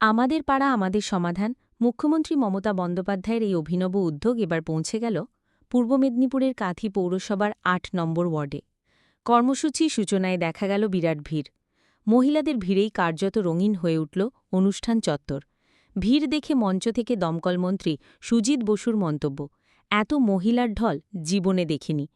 আমাদের পাড়া আমাদের সমাধান, মুখ্যমন্ত্রী মমতা বন্দ্যোপাধ্যায়ের এই অভিনব উদ্যোগ এবার পৌঁছে গেল পূর্ব মেদিনীপুরের কাঁথি পৌরসভার আট নম্বর ওয়ার্ডে। কর্মসূচি সূচনায় দেখা গেল বিরাট ভিড়। মহিলাদের ভিড়েই কার্যত রঙিন হয়ে উঠল অনুষ্ঠান চত্বর। ভিড় দেখে মঞ্চ থেকে দমকল মন্ত্রী সুজিত বসুর মন্তব্য, এত মহিলার ঢল জীবনে দেখিনি।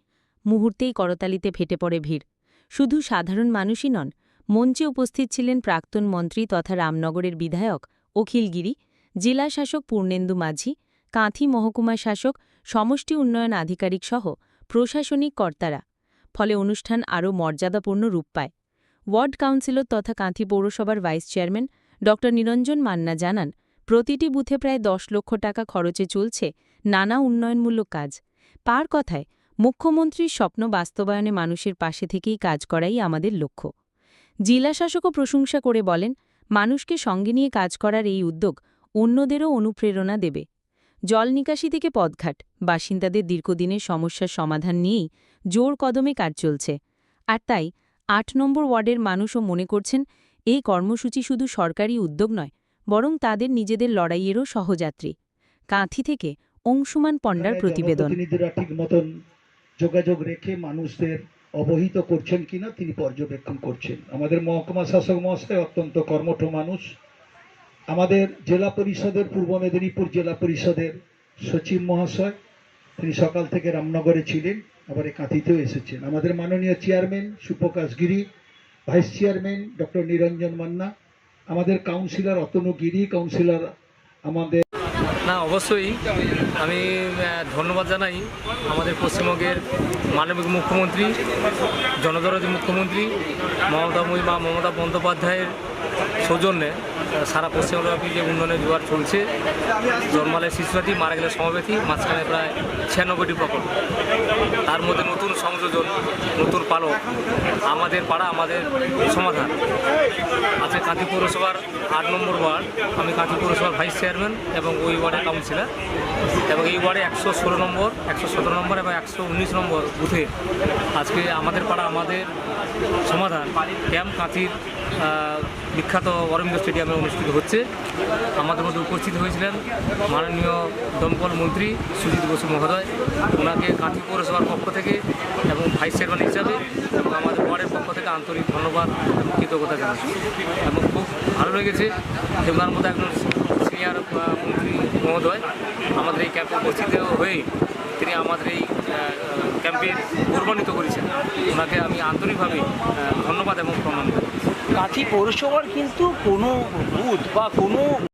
মুহূর্তেই করতালিতে ফেটে পড়ে ভিড়। শুধু সাধারণ মানুষই নন মঞ্চে উপস্থিত ছিলেন প্রাক্তন মন্ত্রী তথা রামনগরের বিধায়ক অখিলগিরি জেলা শাসক পূর্ণেন্দু মাঝি, কাঁথি মহকুমা শাসক সমষ্টি উন্নয়ন আধিকারিক সহ প্রশাসনিক কর্তারা। ফলে অনুষ্ঠান আরও মর্যাদাপূর্ণ রূপ পায়। ওয়ার্ড কাউন্সিলর তথা কাঁথি পৌরসভার ভাইস চেয়ারম্যান ড নিরঞ্জন মান্না জানান, প্রতিটি বুথে প্রায় দশ লক্ষ টাকা খরচে চলছে নানা উন্নয়নমূলক কাজ। পার কথায়, মুখ্যমন্ত্রীর স্বপ্ন বাস্তবায়নে মানুষের পাশে থেকেই কাজ করাই আমাদের লক্ষ্য। জেলাশাসকও প্রশংসা করে বলেন মানুষকে সঙ্গে নিয়ে কাজ করার এই উদ্যোগ অন্যদেরও অনুপ্রেরণা দেবে। জল নিকাশি থেকে পদঘাট বাসিন্দাদের দীর্ঘদিনের সমস্যার সমাধান নিয়েই জোর কদমে কাজ চলছে। আর তাই আট নম্বর ওয়ার্ডের মানুষও মনে করছেন এই কর্মসূচি শুধু সরকারি উদ্যোগ নয় বরং তাদের নিজেদের লড়াইয়েরও সহযাত্রী। কাঁথি থেকে অংশুমান পণ্ডার প্রতিবেদন। যোগাযোগ রেখে মানুষদের অবহিত করছেন কিনা তিনি পর্যবেক্ষণ করছেন। আমাদের মহকুমা শাসক মহাশয় অত্যন্ত কর্মঠ মানুষ। আমাদের জেলা পরিষদের, পূর্ব মেদিনীপুর জেলা পরিষদের সচিব মহাশয়, তিনি সকাল থেকে রামনগরে ছিলেন, আবার কাঁথিতেও এসেছেন। আমাদের মাননীয় chairman Suprakash Giri, vice chairman doctor Niranjan Manna, আমাদের কাউন্সিলর অতনু গিরি, কাউন্সিলর আমাদের না, অবশ্যই। আমি ধন্যবাদ জানাই আমাদের পশ্চিমবঙ্গের মানবিক মুখ্যমন্ত্রী, জনদরদি মুখ্যমন্ত্রী, মমতা মা মমতা বন্দ্যোপাধ্যায়ের সৌজন্যে সারা পশ্চিমবঙ্গব্যাপী যে উন্নয়নের জোয়ার চলছে জন্মালয় শিশুরাটি মারা গেলে সমাবেশী মাঝখানে প্রায় ছিয়ানব্বইটি প্রকল্প। তার মধ্যে নতুন সংযোজন, নতুন পালক, আমাদের পাড়া, আমাদের সমাধান। আছে কাঁথি পৌরসভার আট নম্বর ওয়ার্ড, আমি কাঁথি পৌরসভার ভাইস চেয়ারম্যান এবং ওই ওয়ার্ডের কাউন্সিলর। এবং এই ওয়ার্ডে একশো ষোলো নম্বর, একশো সতেরো নম্বর এবং একশো উনিশ নম্বর বুথে আজকে আমাদের পাড়া, আমাদের সমাধান ক্যাম্প কাঁথির বিখ্যাত অরবিন্দ স্টেডিয়ামে অনুষ্ঠিত হচ্ছে। আমাদের মধ্যে উপস্থিত হয়েছিলেন মাননীয় দমকল মন্ত্রী সুজিত বসু মহোদয়। ওনাকে কাঁথি পৌরসভার পক্ষ থেকে এবং ভাইস চেয়ারম্যান হিসাবে এবং আমাদের ওয়ার্ডের পক্ষ থেকে আন্তরিক ধন্যবাদ এবং কৃতজ্ঞতা জানাচ্ছি। এবং খুব ভালো লেগেছে যে ওনার মতো একজন সিনিয়র মন্ত্রী মহোদয় আমাদের এই ক্যাম্পে উপস্থিত হয়ে তিনি আমাদের এই ক্যাম্পে গৌরবান্বিত করেছেন। ওনাকে আমি আন্তরিকভাবে ধন্যবাদ এবং প্রণাম করি কাঠি পৌরসভার কিন্তু কোনো বুথ বা কোনো